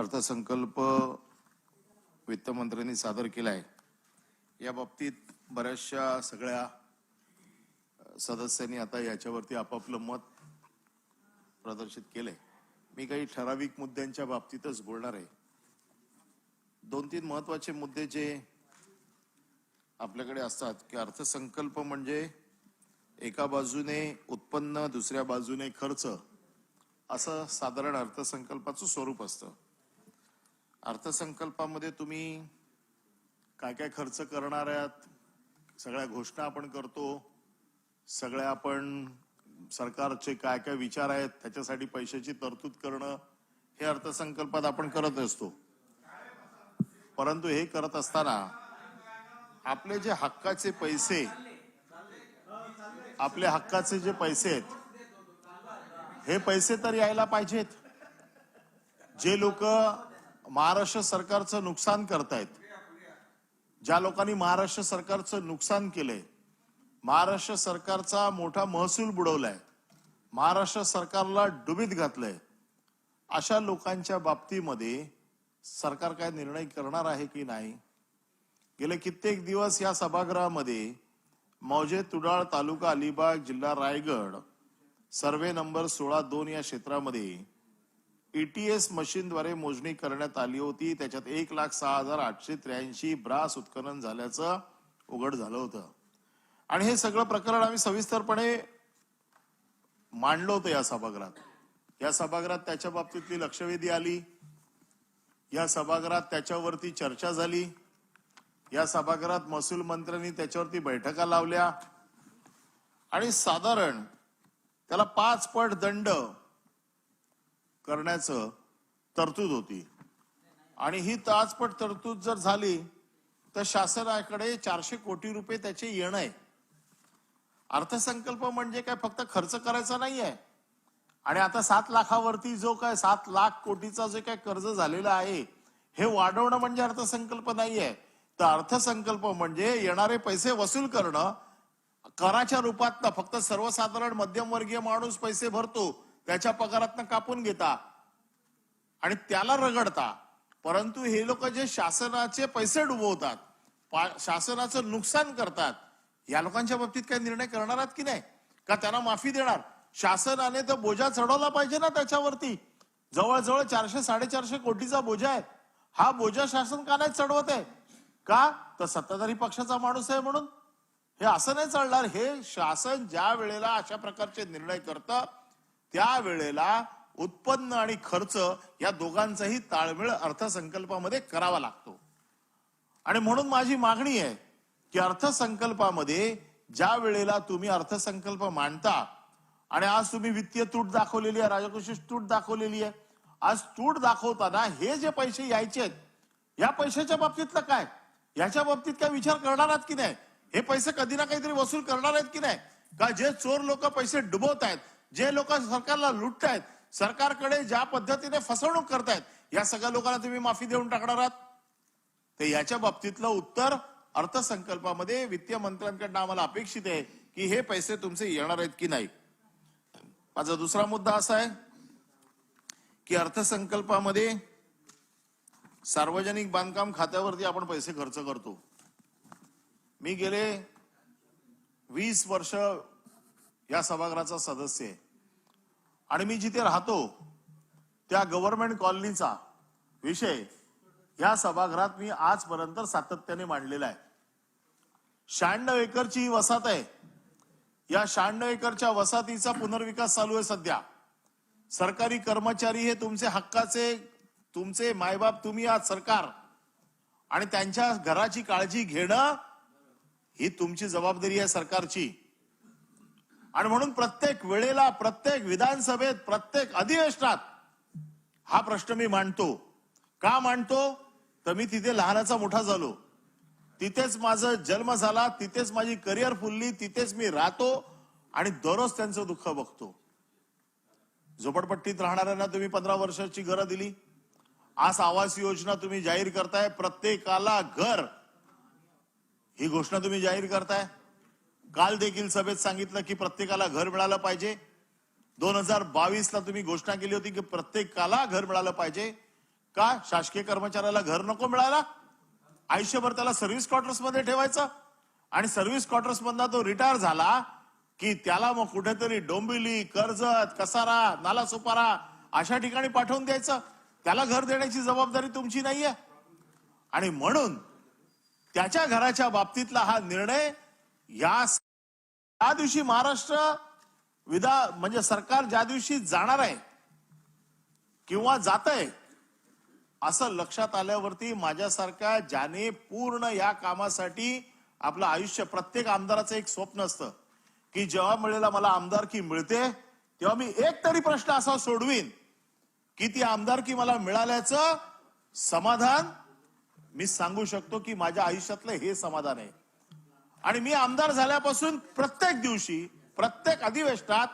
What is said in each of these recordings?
अर्थसंकल्प वित्तमंत्र्यांनी सादर केलाय. या बाबतीत बऱ्याचशा सगळ्या सदस्यांनी आता याच्यावरती आपापलं मत प्रदर्शित केलंय. मी काही ठराविक मुद्द्यांच्या बाबतीतच बोलणार आहे. दोन तीन महत्त्वाचे मुद्दे जे आपल्याकडे असतात की अर्थसंकल्प म्हणजे एका बाजूने उत्पन्न दुसऱ्या बाजूने खर्च असं साधारण अर्थसंकल्पाचं स्वरूप असतं. अर्थसंकल्पामध्ये तुम्ही काय काय खर्च करणार आहात? सगळ्या घोषणा आपण करतो. सगळ्या आपण सरकारचे काय काय विचार आहेत त्याच्यासाठी पैशाची तरतूद करणं हे अर्थसंकल्पात आपण करत असतो. परंतु हे करत असताना आपले जे हक्काचे पैसे आपले हक्काचे जे पैसे आहेत हे पैसे तर यायला पाहिजेत. जे लोक महाराष्ट्र सरकारचं नुकसान करतायत. ज्या लोकांनी महाराष्ट्र सरकारचं नुकसान केलंय महाराष्ट्र सरकारचा मोठा महसूल बुडवलाय महाराष्ट्र सरकारला डुबीत घातलंय अशा लोकांच्या बाबतीमध्ये सरकार काय निर्णय करणार आहे की नाही? गेले कित्येक दिवस या सभागृहामध्ये मौजे तुडाळ तालुका अलिबाग जिल्हा रायगड सर्वे नंबर सोळा दोन या क्षेत्रामध्ये एटीएस मशीनद्वारे मोजणी करण्यात आली होती. त्याच्यात एक लाख सहा हजार आठशे त्र्याऐंशी ब्रास उत्खनन झाल्याचं उघड झालं होतं. आणि हे सगळं प्रकरण आम्ही सविस्तरपणे मांडलं होतं या सभागृहात. या सभागृहात त्याच्या बाबतीतली लक्षवेधी आली. या सभागृहात त्याच्यावरती चर्चा झाली. या सभागृहात महसूल मंत्र्यांनी त्याच्यावरती बैठका लावल्या. आणि साधारण त्याला पाच पट दंड करण्याचं तरतूद होती. आणि ही ताजपट तरतूद जर झाली तर शासनाकडे चारशे कोटी रुपये त्याचे येणं आहे अर्थसंकल्प म्हणजे काय? फक्त खर्च करायचा नाहीये. आणि आता सात लाखावरती जो काय सात लाख कोटीचा जे काय कर्ज झालेला आहे हे वाढवणं म्हणजे अर्थसंकल्प नाही आहे तर अर्थसंकल्प म्हणजे येणारे पैसे वसूल करणं. कराच्या रूपात फक्त सर्वसाधारण मध्यमवर्गीय माणूस पैसे भरतो. त्याच्या पगारातनं कापून घेता आणि त्याला रगडता. परंतु हे लोक जे शासनाचे पैसे डुबवतात शासनाचं नुकसान करतात या लोकांच्या बाबतीत काही निर्णय करणार आहात की नाही? का त्यांना माफी देणार? शासनाने तर बोजा चढवला पाहिजे ना त्याच्यावरती. जवळजवळ चारशे साडेचारशे कोटीचा बोजा आहे. हा बोजा शासन का नाही चढवत आहे? का? तर सत्ताधारी पक्षाचा माणूस आहे म्हणून. हे असं नाही चालणार. हे शासन ज्या वेळेला अशा प्रकारचे निर्णय करतं त्यावेळेला उत्पन्न आणि खर्च या दोघांचाही ताळमेळ अर्थसंकल्पामध्ये करावा लागतो. आणि म्हणून माझी मागणी आहे की अर्थसंकल्पामध्ये ज्या वेळेला तुम्ही अर्थसंकल्प मांडता आणि आज तुम्ही वित्तीय तूट दाखवलेली आहे राजकोषीय तूट दाखवलेली आहे आज तूट दाखवताना हे जे पैसे यायचे आहेत या पैशाच्या बाबतीतलं काय? याच्या बाबतीत काय विचार करणार आहात की नाही? हे पैसे कधी ना काहीतरी वसूल करणार आहेत की नाही? का जे चोर लोक पैसे डुबवत आहेत जे लोक सरकारला लुटतायत सरकारकडे ज्या पद्धतीने फसवणूक करतायत या सगळ्या लोकांना तुम्ही माफी देऊन टाकणार आहात? तर याच्या बाबतीतलं उत्तर अर्थसंकल्पामध्ये वित्तीय मंत्र्यांकडनं आम्हाला अपेक्षित आहे की हे पैसे तुमचे येणार आहेत की नाही. माझा दुसरा मुद्दा असा आहे की अर्थसंकल्पामध्ये सार्वजनिक बांधकाम खात्यावरती आपण पैसे खर्च करतो. मी गेले वीस वर्ष या सभागृहाचा सदस्य आहे. आणि मी जिथे राहतो त्या गव्हर्नमेंट कॉलनीचा विषय या सभागृहात मी आजपर्यंत सातत्याने मांडलेला आहे. शहाण्णव एकरची ही वसाहत आहे. या शहाण्णव एकरच्या वसाहतीचा पुनर्विकास चालू आहे सध्या. सरकारी कर्मचारी हे तुमचे हक्काचे तुमचे मायबाप तुम्ही आज सरकार. आणि त्यांच्या घराची काळजी घेणं ही तुमची जबाबदारी आहे सरकारची. आणि म्हणून प्रत्येक वेळेला प्रत्येक विधानसभेत प्रत्येक अधिवेशनात हा प्रश्न मी मांडतो. का मांडतो? तर मी तिथे लहानाचा मोठा झालो. तिथेच माझा जन्म झाला तिथेच माझी करिअर फुलली तिथेच मी राहतो आणि दररोज त्यांचं दुःख बघतो. झोपडपट्टीत राहणाऱ्यांना तुम्ही पंधरा वर्षाची घरं दिली. आज आवास योजना तुम्ही जाहीर करताय. प्रत्येकाला घर. ही घोषणा तुम्ही जाहीर करताय. काल देखील सभेत सांगितलं की प्रत्येकाला घर मिळालं पाहिजे. दोन हजार बावीस ला तुम्ही घोषणा केली होती की प्रत्येकाला घर मिळालं पाहिजे. का? शासकीय कर्मचाऱ्याला घर नको मिळायला? आयुष्यभर त्याला सर्व्हिस क्वार्टर्समध्ये ठेवायचं. आणि सर्व्हिस क्वार्टर्स मधला तो रिटायर झाला की त्याला मग कुठेतरी डोंबिवली कर्जत कसारा नालासोपारा अशा ठिकाणी पाठवून द्यायचं. त्याला घर देण्याची जबाबदारी तुमची नाहीये. आणि म्हणून त्याच्या घराच्या बाबतीतला हा निर्णय या त्या दिवशी महाराष्ट्र विधा म्हणजे सरकार ज्या दिवशी जाणार आहे किंवा जात आहे असं लक्षात आल्यावरती माझ्यासारख्या ज्याने पूर्ण या कामासाठी आपलं आयुष्य प्रत्येक आमदाराचं एक स्वप्न असतं की जेव्हा मिळेला मला आमदारकी मिळते तेव्हा मी एक तरी प्रश्न असा सोडवीन की ती आमदारकी मला मिळाल्याचं समाधान मी सांगू शकतो की माझ्या आयुष्यातलं हे समाधान आहे. आणि मी आमदार झाल्यापासून प्रत्येक दिवशी प्रत्येक अधिवेशनात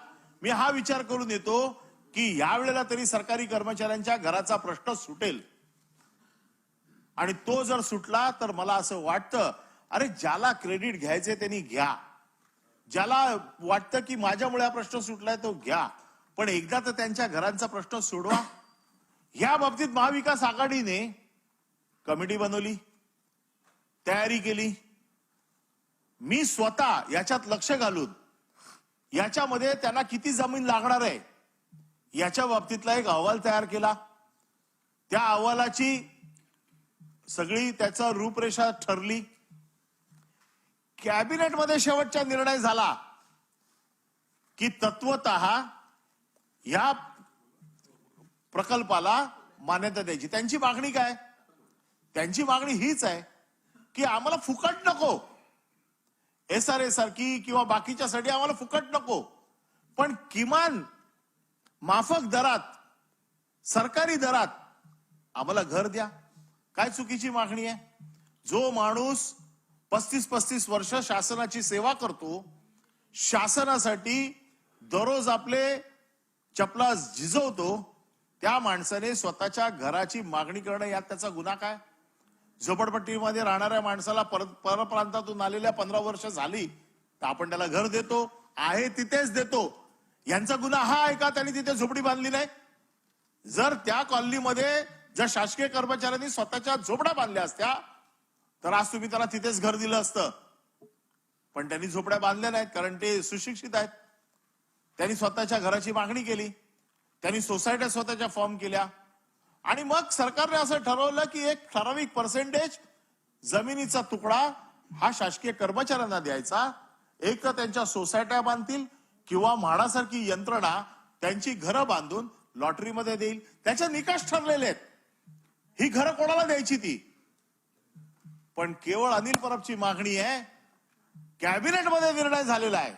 मी हा विचार करून येतो की यावेळेला तरी सरकारी कर्मचाऱ्यांच्या घराचा प्रश्न सुटेल. आणि तो जर सुटला तर मला असं वाटतं अरे ज्याला क्रेडिट घ्यायचे त्यांनी घ्या. ज्याला वाटतं की माझ्यामुळे हा प्रश्न सुटलाय तो घ्या. पण एकदा तर त्यांच्या घरांचा प्रश्न सोडवा. या बाबतीत महाविकास आघाडीने कमिटी बनवली तयारी केली. मी स्वतः याच्यात लक्ष घालून याच्यामध्ये त्यांना किती जमीन लागणार आहे याच्या बाबतीतला एक अहवाल तयार केला. त्या अहवालाची सगळी त्याचा रूपरेषा ठरली. कॅबिनेटमध्ये शेवटचा निर्णय झाला की तत्वत या प्रकल्पाला मान्यता द्यायची. त्यांची मागणी काय? त्यांची मागणी हीच आहे की आम्हाला फुकट नको. एस आर ए सारखी किंवा बाकीच्यासाठी आम्हाला फुकट नको. पण किमान माफक दरात सरकारी दरात आम्हाला घर द्या. काय चुकीची मागणी आहे? जो माणूस पस्तीस पस्तीस वर्ष शासनाची सेवा करतो शासनासाठी दररोज आपले चपला झिजवतो त्या माणसाने स्वतःच्या घराची मागणी करणं यात त्याचा गुन्हा काय? झोपडपट्टीमध्ये राहणाऱ्या माणसाला परत परप्रांतातून आलेल्या पंधरा वर्ष झाली तर आपण त्याला घर देतो आहे तिथेच देतो. यांचा गुन्हा हा आहे का? त्यांनी तिथे झोपडी बांधली नाही? जर त्या कॉलनीमध्ये जर शासकीय कर्मचाऱ्यांनी स्वतःच्या झोपड्या बांधल्या असत्या तर आज तुम्ही त्याला तिथेच घर दिलं असतं. पण त्यांनी झोपड्या बांधल्या नाहीत कारण ते सुशिक्षित आहेत. त्यांनी स्वतःच्या घराची मागणी केली. त्यांनी सोसायट्या स्वतःच्या फॉर्म केल्या. आणि मग सरकारने असं ठरवलं की एक ठराविक पर्सेंटेज जमिनीचा तुकडा हा शासकीय कर्मचाऱ्यांना द्यायचा. एक तर त्यांच्या सोसायट्या बांधतील किंवा म्हाडासारखी यंत्रणा त्यांची घरं बांधून लॉटरीमध्ये देईल. त्याचे निकष ठरलेले आहेत. ही घरं कोणाला द्यायची ती? पण केवळ अनिल परबची मागणी आहे. कॅबिनेटमध्ये निर्णय झालेला आहे.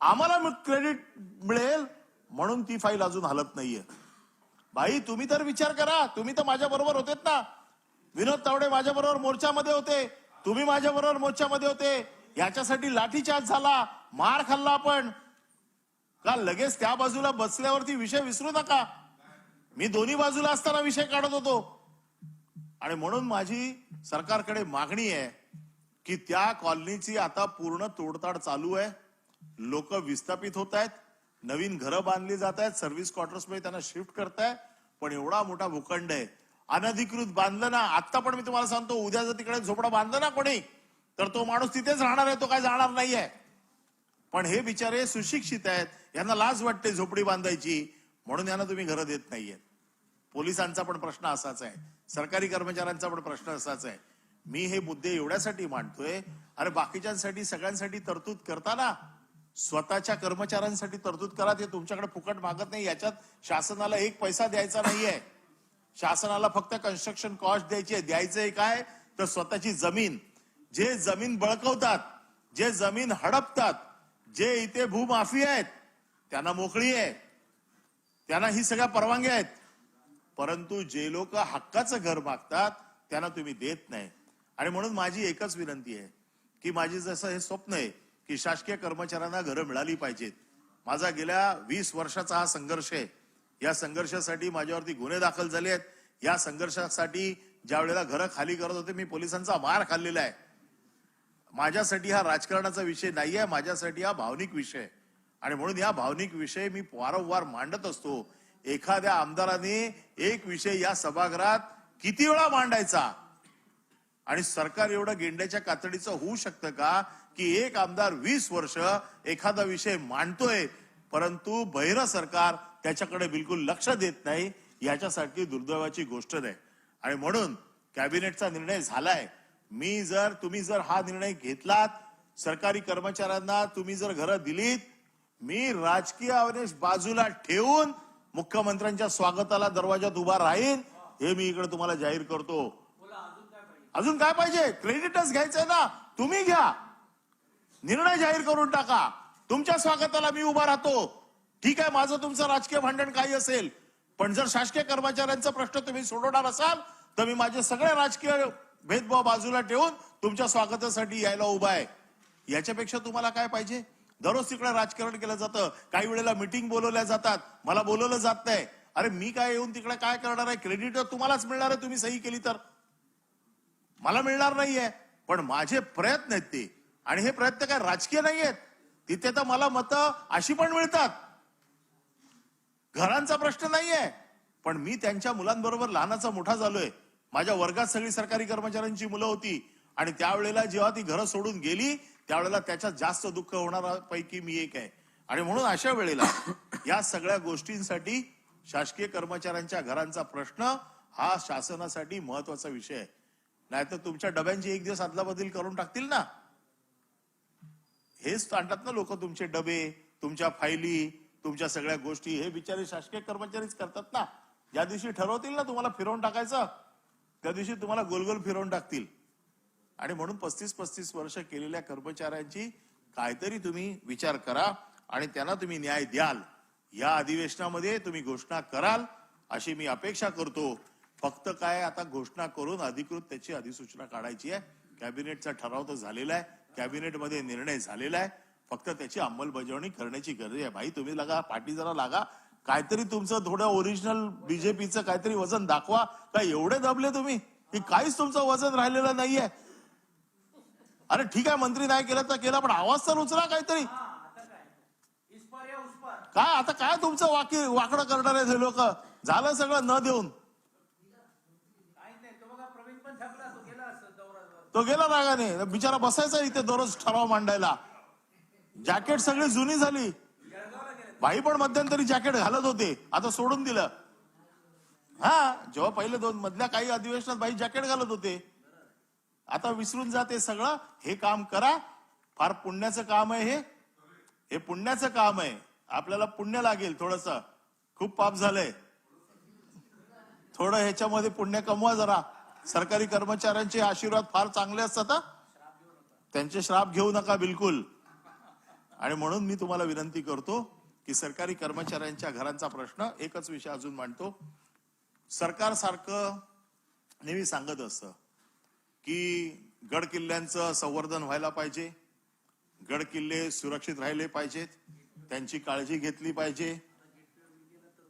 आम्हाला क्रेडिट मिळेल म्हणून ती फाईल अजून हलत नाहीये. भाई तुम्ही तर विचार करा. तुम्ही तर माझ्या बरोबर होतेत ना. विनोद तावडे माझ्या बरोबर मोर्चामध्ये होते. तुम्ही माझ्या बरोबर मोर्चामध्ये होते. याच्यासाठी लाठीचार्ज झाला. मार खाल्ला आपण. का लगेच त्या बाजूला बसल्यावरती विषय विसरू नका. मी दोन्ही बाजूला असताना विषय काढत होतो. आणि म्हणून माझी सरकारकडे मागणी आहे की त्या कॉलनीची आता पूर्ण तोडताड चालू आहे. लोक विस्थापित होत आहेत. नवीन घरं बांधली जात आहेत सर्व्हिस क्वार्टर्समध्ये त्यांना शिफ्ट करताय पण एवढा मोठा भूखंड आहे. अनधिकृत बांधलं ना आता पण मी तुम्हाला सांगतो उद्या जर तिकडे झोपडा बांधलं ना कोणी तर तो माणूस तिथेच राहणार आहे तो काय जाणार नाहीये. पण हे बिचारे सुशिक्षित आहेत यांना लाज वाटते झोपडी बांधायची म्हणून यांना तुम्ही घरं देत नाहीये पोलिसांचा पण प्रश्न असाच आहे सरकारी कर्मचाऱ्यांचा पण प्रश्न असाच आहे. मी हे मुद्दे एवढ्यासाठी मांडतोय अरे बाकीच्यांसाठी सगळ्यांसाठी तरतूद करताना स्वतःच्या कर्मचाऱ्यांसाठी तरतूद करा ते तुमच्याकडे फुकट मागत नाही. याच्यात शासनाला एक पैसा द्यायचा नाहीये. शासनाला फक्त कन्स्ट्रक्शन कॉस्ट द्यायची आहे. द्यायचंय काय? तर स्वतःची जमीन. जे जमीन बळकवतात जे जमीन हडपतात जे इथे भूमाफी आहेत त्यांना मोकळी आहे. त्यांना ही सगळ्या परवानगी आहेत. परंतु जे लोक हक्काचं घर मागतात त्यांना तुम्ही देत नाही. आणि म्हणून माझी एकच विनंती आहे की माझी जसं हे स्वप्न आहे की शासकीय कर्मचाऱ्यांना घरं मिळाली पाहिजेत. माझा गेल्या वीस वर्षाचा हा संघर्ष आहे. या संघर्षासाठी माझ्यावरती गुन्हे दाखल झाले आहेत. या संघर्षासाठी ज्या वेळेला घरं खाली करत होते मी पोलिसांचा मार खाल्लेला आहे. माझ्यासाठी हा राजकारणाचा विषय नाही आहे माझ्यासाठी हा भावनिक विषय आणि म्हणून या भावनिक विषय मी वारंवार मांडत असतो. एखाद्या आमदाराने एक विषय या सभागृहात किती वेळा मांडायचा? आणि सरकार एवढं गेंड्याच्या कातडीचं होऊ शकतं का? की एक आमदार वीस वर्ष एखादा विषय मांडतोय परंतु बहिर सरकार त्याच्याकडे बिलकुल लक्ष देत नाही याच्यासाठी दुर्दैवाची गोष्ट नाही. आणि म्हणून कॅबिनेटचा निर्णय झालाय. मी जर तुम्ही जर हा निर्णय घेतलात सरकारी कर्मचाऱ्यांना तुम्ही जर घरं दिलीत मी राजकीय अवनेश बाजूला ठेवून मुख्यमंत्र्यांच्या स्वागताला दरवाजात उभा राहीन हे मी इकडे तुम्हाला जाहीर करतो. अजून काय पाहिजे? क्रेडिटच घ्यायचंय ना. तुम्ही घ्या. निर्णय जाहीर करून टाका. तुमच्या स्वागताला मी उभा राहतो. ठीक आहे माझं तुमचं राजकीय भांडण काही असेल पण जर शासकीय कर्मचाऱ्यांचा प्रश्न तुम्ही सोडवणार असाल तर मी माझे सगळे राजकीय भेदभाव बाजूला ठेवून तुमच्या स्वागतासाठी यायला उभा आहे. याच्यापेक्षा तुम्हाला काय पाहिजे? दररोज तिकडे राजकारण केलं जातं. काही वेळेला मिटिंग बोलवल्या जातात. मला बोलवलं जात नाही. अरे मी काय येऊन तिकडे काय करणार आहे? क्रेडिट तुम्हालाच मिळणार आहे तुम्ही सही केली तर. मला मिळणार नाहीये पण माझे प्रयत्न आहेत ते. आणि हे प्रयत्न काय राजकीय नाही आहेत तिथे तर मला मतं अशी पण मिळतात. घरांचा प्रश्न नाहीये. पण मी त्यांच्या मुलांबरोबर लहानाचा मोठा झालोय. माझ्या वर्गात सगळी सरकारी कर्मचाऱ्यांची मुलं होती. आणि त्यावेळेला जेव्हा ती घरं सोडून गेली त्यावेळेला त्याच्यात जास्त दुःख होणाऱ्यापैकी मी एक आहे. आणि म्हणून अशा वेळेला या सगळ्या गोष्टींसाठी शासकीय कर्मचाऱ्यांच्या घरांचा प्रश्न हा शासनासाठी महत्त्वाचा विषय आहे. नाहीतर तुमच्या डब्यांची एक दिवस अदलाबदल करून टाकतील ना? हेच आणतात ना लोक तुमचे डबे तुमच्या फायली तुमच्या सगळ्या गोष्टी. हे बिचारे शासकीय कर्मचारीच करतात ना. ज्या दिवशी ठरवतील ना तुम्हाला फिरवून टाकायचं त्या दिवशी तुम्हाला गोलगोल फिरवून टाकतील. आणि म्हणून पस्तीस पस्तीस वर्ष केलेल्या कर्मचाऱ्यांची काहीतरी तुम्ही विचार करा आणि त्यांना तुम्ही न्याय द्याल. या अधिवेशनामध्ये तुम्ही घोषणा कराल अशी मी अपेक्षा करतो. फक्त काय आता घोषणा करून अधिकृत त्याची अधिसूचना काढायची आहे. कॅबिनेटचा ठराव तर झालेला आहे. कॅबिनेटमध्ये निर्णय झालेला आहे. फक्त त्याची अंमलबजावणी करण्याची गरज आहे. भाई तुम्ही लागा पाठी जरा लागा. काहीतरी तुमचं थोडं ओरिजिनल बीजेपीचं काहीतरी वजन दाखवा. काय एवढे दबले तुम्ही? की काहीच तुमचं वजन राहिलेलं नाहीये. अरे ठीक आहे मंत्री नाही केलं तर केला पण आवाज तर उचला काहीतरी. काय? आता काय तुमचं वाकी वाकडं करणार आहे लोक? झालं सगळं न देऊन. तो गेला रागाने बिचारा बसायचा इथे दररोज ठराव मांडायला. जॅकेट सगळी जुनी झाली. बाई पण मध्यंतरी जॅकेट घालत होते. आता सोडून दिलं. हा जेव्हा पहिले दोन मधल्या काही अधिवेशनात बाई जॅकेट घालत होते. आता विसरून जाते सगळं. हे काम करा. फार पुण्याचं काम आहे हे. हे पुण्याचं काम आहे. आपल्याला पुण्य लागेल थोडस. खूप पाप झालंय. थोडं ह्याच्यामध्ये पुण्य कमवा जरा. सरकारी कर्मचाऱ्यांचे आशीर्वाद फार चांगले असतात त्यांचे श्राप घेऊ नका बिलकुल. आणि म्हणून मी तुम्हाला विनंती करतो की सरकारी कर्मचाऱ्यांच्या घरांचा प्रश्न एकच विषय अजून मांडतो. सरकार सारखं नेहमी सांगत असतं की गड किल्ल्यांचं संवर्धन व्हायला पाहिजे गड किल्ले सुरक्षित राहिले पाहिजेत त्यांची काळजी घेतली पाहिजे.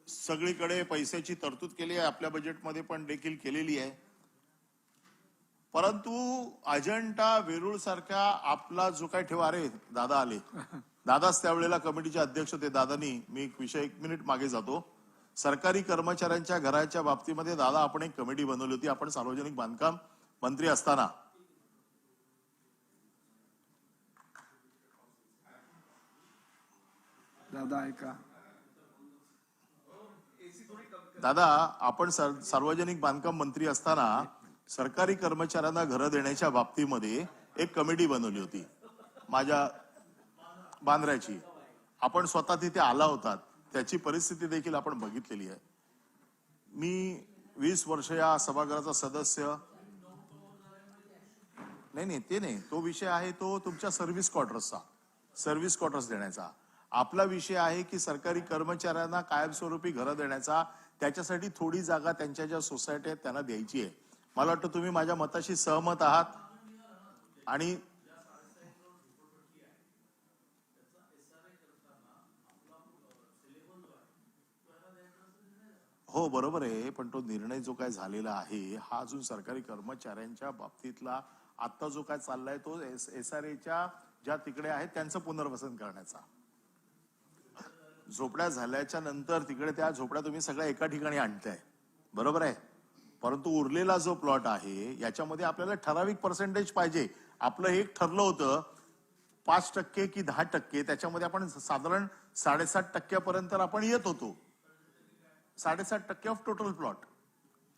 सगळीकडे पैशाची तरतूद केली आहे आपल्या बजेटमध्ये पण देखील केलेली आहे. परंतु अजंठा वेरूळ सारख्या आपला जो काय ठेवा अरे दादा आले. दादाच त्यावेळेला कमिटीचे अध्यक्ष होते दादानी. मी एक विषय एक मिनिट मागे जातो. सरकारी कर्मचाऱ्यांच्या घराच्या बाबतीमध्ये दादा आपण एक कमिटी बनवली होती. आपण सार्वजनिक बांधकाम मंत्री असताना. दादा ऐका. दादा आपण सर- सार्वजनिक बांधकाम मंत्री असताना सरकारी कर्मचाऱ्यांना घरं देण्याच्या बाबतीमध्ये एक कमिटी बनवली होती. माझ्या बांद्र्याची. आपण स्वतः तिथे आला होता. त्याची परिस्थिती देखील आपण बघितलेली आहे. मी वीस वर्ष या सभागृहाचा सदस्य. नाही नाही ते नाही. तो विषय आहे तो तुमच्या सर्व्हिस क्वार्टर्सचा सर्व्हिस क्वार्टर्स देण्याचा. आपला विषय आहे की सरकारी कर्मचाऱ्यांना कायमस्वरूपी घरं देण्याचा. त्याच्यासाठी थोडी जागा त्यांच्या ज्या सोसायटी आहेत त्यांना द्यायची आहे. मला वाटतं तुम्ही माझ्या मताशी सहमत आहात. आणि हो बरोबर आहे पण तो निर्णय जो काय झालेला आहे हा अजून सरकारी कर्मचाऱ्यांच्या बाबतीतला आता जो काय चाललाय तो एस आर एच्या ज्या तिकडे आहेत त्यांचं पुनर्वसन करण्याचा. झोपड्या झाल्याच्यानंतर तिकडे त्या झोपड्या तुम्ही सगळ्या एका ठिकाणी आणताय. बरोबर आहे? परंतु उरलेला जो प्लॉट आहे याच्यामध्ये आपल्याला ठराविक पर्सेंटेज पाहिजे. आपलं एक ठरलं होतं पाच टक्के की दहा टक्के त्याच्यामध्ये आपण साधारण साडेसात टक्क्यापर्यंत आपण येत होतो. साडेसात टक्के ऑफ टोटल प्लॉट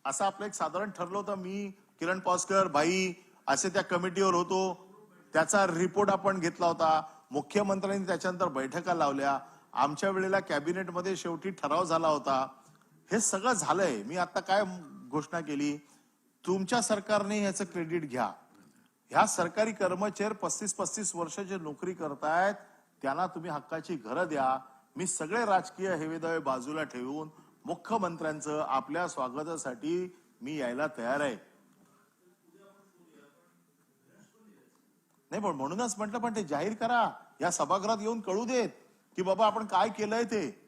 असं आपलं एक साधारण ठरलं होतं. मी किरण पॉस्कर भाई असे त्या कमिटीवर होतो. त्याचा रिपोर्ट आपण घेतला होता. मुख्यमंत्र्यांनी त्याच्यानंतर बैठका लावल्या. आमच्या वेळेला कॅबिनेटमध्ये शेवटी ठराव झाला होता. हे सगळं झालंय. मी आता काय घोषणा केली तुमच्या सरकारने याचं क्रेडिट घ्या. ह्या सरकारी कर्मचारी पस्तीस पस्तीस वर्ष जे नोकरी करतायत त्यांना तुम्ही हक्काची घरं द्या. मी सगळे राजकीय हेवेदावे बाजूला ठेवून मुख्यमंत्र्यांचं आपल्या स्वागतासाठी मी यायला तयार आहे. नाही पण म्हणूनच म्हटलं पण ते जाहीर करा. या सभागृहात येऊन कळू देत की बाबा आपण काय केलंय ते.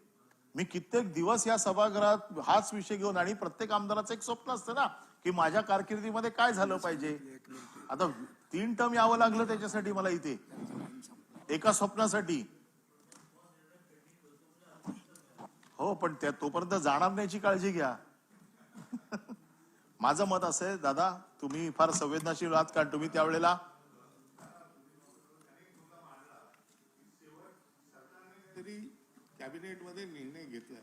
मी कित्येक दिवस या सभागृहात हाच विषय घेऊन आणि प्रत्येक आमदाराचं एक स्वप्न असतं ना की माझ्या कारकिर्दीमध्ये काय झालं पाहिजे? आता तीन टर्म यावं लागलं त्याच्यासाठी मला इथे. एका स्वप्नासाठी. हो पण त्या तोपर्यंत जाणार नाहीची काळजी घ्या. माझं मत असं आहे दादा तुम्ही फार संवेदनशील आहात कारण तुम्ही त्यावेळेला तरी कॅबिनेटमध्ये निर्णय घेतलाय.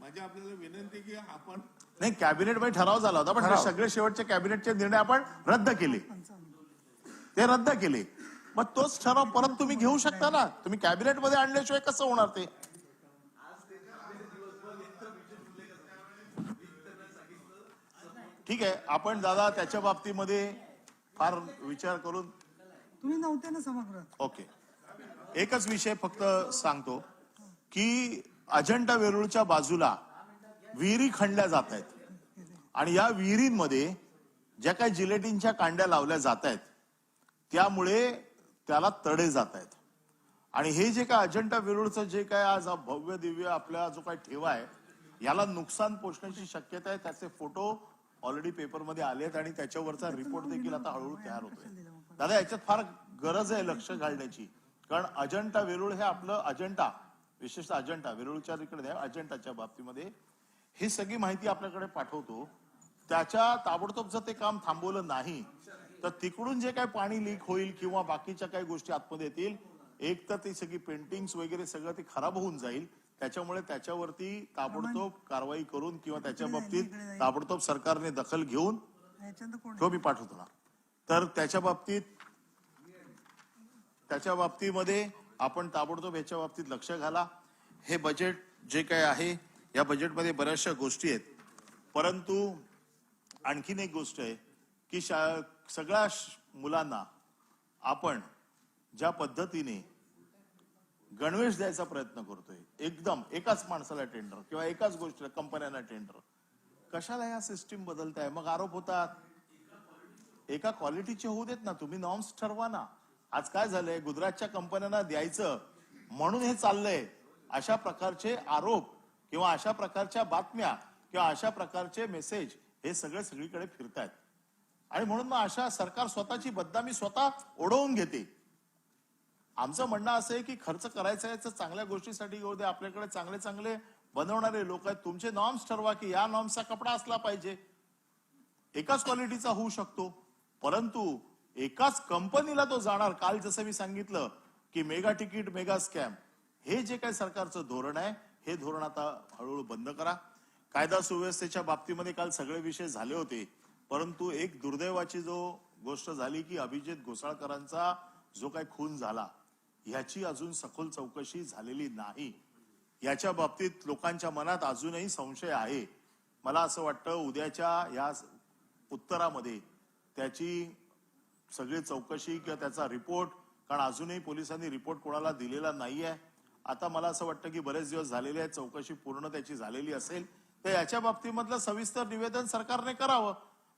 माझी आपल्याला विनंती की आपण नाही कॅबिनेटमध्ये ठराव झाला होता पण सगळे शेवटचे कॅबिनेटचे निर्णय आपण रद्द केले. ते रद्द केले. मग तोच ठराव परत तुम्ही घेऊ शकता ना. तुम्ही कॅबिनेटमध्ये आणल्याशिवाय कसं होणार ते? ठीक आहे आपण दादा त्याच्या बाबतीमध्ये फार विचार करून तुम्ही नव्हते ना सभागृहात ओके. एकच विषय फक्त सांगतो. की अजंठा वेरूळच्या बाजूला विहिरी खणल्या जात आहेत. आणि या विहिरींमध्ये ज्या काही जिलेटिनच्या कांड्या लावल्या जात आहेत त्यामुळे त्याला तडे जात आहेत. आणि हे जे काय अजंठा वेरूळचं जे काय आज भव्य दिव्य आपला जो काय ठेवा आहे याला नुकसान पोचण्याची शक्यता आहे त्याचे फोटो ऑलरेडी पेपरमध्ये आले आहेत आणि त्याच्यावरचा रिपोर्ट देखील आता हळूहळू तयार होतोय. दादा याच्यात फार गरज आहे लक्ष घालण्याची. कारण अजंठा वेरूळ हे आपलं अजंठा. विशेषतः अजंठा वेरूळच्या इकडे अजंठाच्या बाबतीमध्ये. ही सगळी माहिती आपल्याकडे पाठवतो. त्याच्या ताबडतोब जर ते काम थांबवलं नाही तर तिकडून जे काय पाणी लीक होईल किंवा बाकीच्या काही गोष्टी आतमध्ये येतील एक तर ती सगळी पेंटिंग्स वगैरे सगळं ते खराब होऊन जाईल. त्याच्यामुळे त्याच्यावरती ताबडतोब कारवाई करून किंवा त्याच्या बाबतीत ताबडतोब सरकारने दखल घेऊन तो मी पाठवतो ना. तर त्याच्या बाबतीत त्याच्या बाबतीमध्ये आपण ताबडतोब याच्या बाबतीत लक्ष घाला. हे बजेट जे काय आहे या बजेटमध्ये बऱ्याचशा गोष्टी आहेत. परंतु आणखीन एक गोष्ट आहे की शा सगळ्या मुलांना आपण ज्या पद्धतीने गणवेश द्यायचा प्रयत्न करतोय एकदम एकाच माणसाला टेंडर किंवा एकाच गोष्टीला कंपन्यांना टेंडर कशाला या सिस्टीम बदलताय? मग आरोप होतात एका क्वालिटीचे होऊ देत ना तुम्ही नॉर्म्स ठरवा ना. आज काय झालंय? गुजरातच्या कंपन्यांना द्यायचं म्हणून हे चाललंय. अशा प्रकारचे आरोप किंवा अशा प्रकारच्या बातम्या किंवा अशा प्रकारचे मेसेज हे सगळे सगळीकडे फिरतायत. आणि म्हणून मग अशा सरकार स्वतःची बदनामी स्वतः ओढवून घेते. आमचं म्हणणं असं आहे की खर्च करायचा आहे तर चांगल्या गोष्टीसाठी घेऊ दे आपल्याकडे चांगले चांगले बनवणारे लोक आहेत. तुमचे नॉर्म्स ठरवा की या नॉर्म्सचा कपडा असला पाहिजे. एकाच क्वालिटीचा होऊ शकतो. परंतु एकाच कंपनीला तो जाणार. काल जसं मी सांगितलं की मेगा तिकीट मेगा स्कॅम हे जे काय सरकारचं धोरण आहे हे धोरण आता हळूहळू बंद करा. कायदा सुव्यवस्थेच्या बाबतीमध्ये काल सगळे विषय झाले होते. परंतु एक दुर्दैवाची जो गोष्ट झाली की अभिजित घोसाळकरांचा जो काही खून झाला ह्याची अजून सखोल चौकशी झालेली नाही. याच्या बाबतीत लोकांच्या मनात अजूनही संशय आहे. मला असं वाटतं उद्याच्या या उत्तरामध्ये त्याची सगळी चौकशी किंवा त्याचा रिपोर्ट कारण अजूनही पोलिसांनी रिपोर्ट कोणाला दिलेला नाहीये. आता मला असं वाटतं की बरेच दिवस झालेले आहेत चौकशी पूर्ण त्याची झालेली असेल तर याच्या बाबतीमधलं सविस्तर निवेदन सरकारने करावं.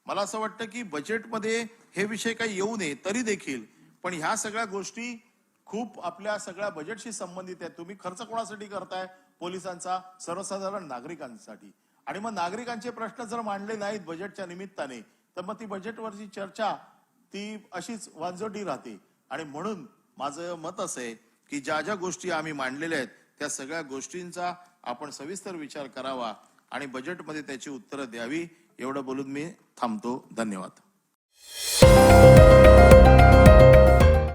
मला असं वाटतं की बजेटमध्ये हे विषय काही येऊ नये तरी देखील. पण ह्या सगळ्या गोष्टी खूप आपल्या सगळ्या बजेटशी संबंधित आहेत. तुम्ही खर्च कोणासाठी करताय? पोलिसांचा सर्वसाधारण नागरिकांसाठी. आणि मग नागरिकांचे प्रश्न जर मांडले नाहीत बजेटच्या निमित्ताने तर मग ती बजेटवरची चर्चा ती अशीच वांजोटी राहते. आणि म्हणून माझं मत असं आहे की ज्या ज्या गोष्टी आम्ही मांडलेल्या आहेत त्या सगळ्या गोष्टींचा आपण सविस्तर विचार करावा आणि बजेटमध्ये त्याची उत्तरं द्यावी. एवढं बोलून मी थांबतो. धन्यवाद.